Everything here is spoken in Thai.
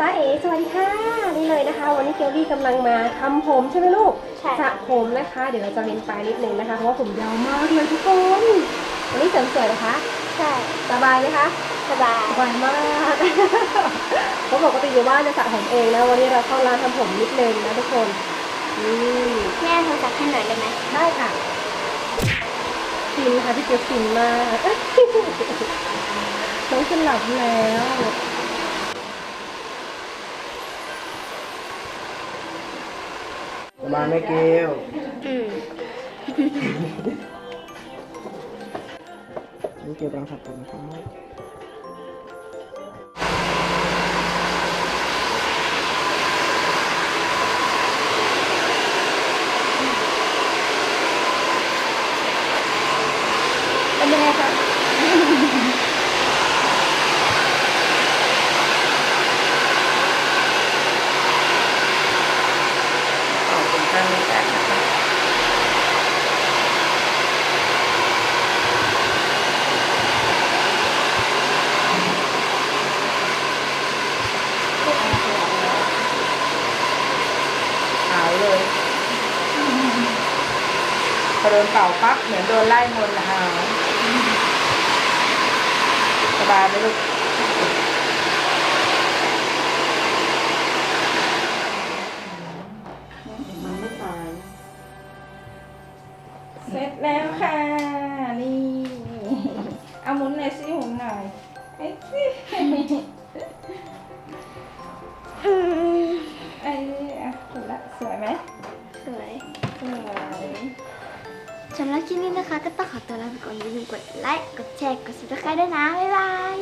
ตาเอ๋สวัสดีค่ะนี่เลยนะคะ วันนี้เกลลี่กำลังมาทำผมใช่ไหมลูกใช่สระผมนะคะ เดี๋ยวเราจะเว้นปลายนิดนึงนะคะเพราะว่าผมยาวมากเลยทุกคนวันนี้เสริมสวยนะคะใช่สบายไหมคะสบายสบายมากเพราะปกติอยู่บ้านจะสระผมเองนะวันนี้เราเข้าร้านทำผมนิดนึงนะทุกคนนี่แม่โทรศัพท์ให้หน่อยได้ไหมได้ค่ะฟินค่ะพี่เกลฟินมากน้องจะหลับแล้ว สบายไหมเกลอืมนี่เกลกำลังสับผมนะครับเป็นยังไงคะ เอาเป็นข้างนี้แตกนะครับ หาย เลยพอโดนเป่าปั๊บเหมือนโดนไล่มนต์นะฮะสบายไหมลูกมันไม่ตายเสร็จแล้วค่ะ นี่ เอาหมุนหน่อยสิหมุนหน่อยไอ้สิ สำหรับคลิปนี้นะคะ ก็ต้องขอตัวลาไปก่อนอย่าลืมกดไลค์ กดแชร์ กด subscribe ด้วยนะ บ๊ายบาย